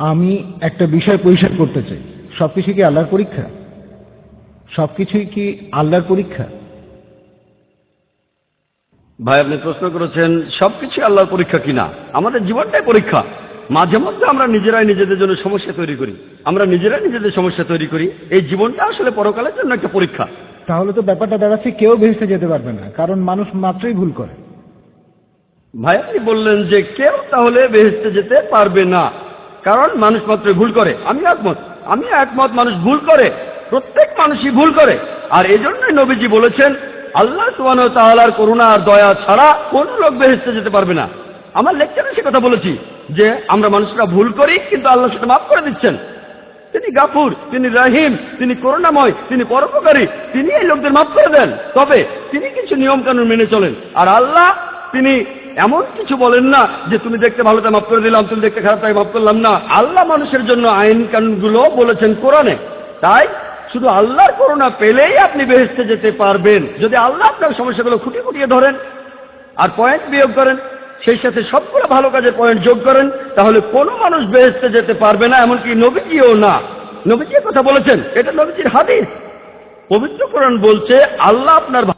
আমি একটা বিষয় পরিষ্কার করতে চাই। সব কিছু কি আল্লাহর পরীক্ষা? সব কিছুই কি আল্লাহর পরীক্ষা? ভাই আপনি প্রশ্ন করেছেন সবকিছু আল্লাহর পরীক্ষা কিনা? আমাদের জীবনটাই পরীক্ষা। মাঝে মধ্যে আমরা নিজেরাই নিজেদের জন্য সমস্যা তৈরি করি। আমরা নিজেরাই নিজেদের সমস্যা তৈরি করি। এই জীবনটা আসলে পরকালের জন্য একটা পরীক্ষা। তাহলে তো ব্যাপারটা দাঁড়াচ্ছে কেউ ভেসে যেতে পারবে না কারণ মানুষ মাত্রই ভুল করে। ভাই আপনি বললেন যে কেউ তাহলে বেহেস্তে যেতে পারবে না। কারণ মানুষ মাত্রই ভুল করে। আমি একমত। আমি একমত, মানুষ ভুল করে। প্রত্যেক মানুষই ভুল করে। আর এই জন্যই নবীজি বলেছেন, আল্লাহ সুবান তাহলার করুণা আর দয়া ছাড়া কোন লোক বেহেস্তে যেতে পারবে না। আমার লেকচারে সে কথা বলেছি যে, আমরা মানুষরা ভুল করি, কিন্তু আল্লাহ সেটা মাফ করে দিচ্ছেন। তিনি গাফুর, তিনি রাহিম, তিনি করুণাময়, তিনি পরোপকারী, তিনি এই লোকদের মাফ করে দেন। তবে তিনি কিছু নিয়ম কানুন মেনে চলেন। আর আল্লাহ, তিনি এমন কিছু বলেন না যে তুমি দেখতে ভালো, তাই মাফ করে দিলাম, তুমি দেখতে খারাপ, তাই মাফ করলাম না। আল্লাহ মানুষের জন্য আইন কানুনগুলো বলেছেন কোরআনে। তাই শুধু আল্লাহর করোনা পেলেই আপনি বেহেস্তে যেতে পারবেন। যদি আল্লাহ আপনার সমস্যাগুলো খুঁটিয়ে খুঁটিয়ে ধরেন আর পয়েন্ট বিয়োগ করেন, সেই সাথে সবগুলো ভালো কাজের পয়েন্ট যোগ করেন, তাহলে কোনো মানুষ বেহেস্তে যেতে পারবে না, এমনকি নবীজিও না। নবীজি কথা বলেছেন, এটা নবীজির হাদিস। পবিত্র কোরআন বলছে, আল্লাহ আপনার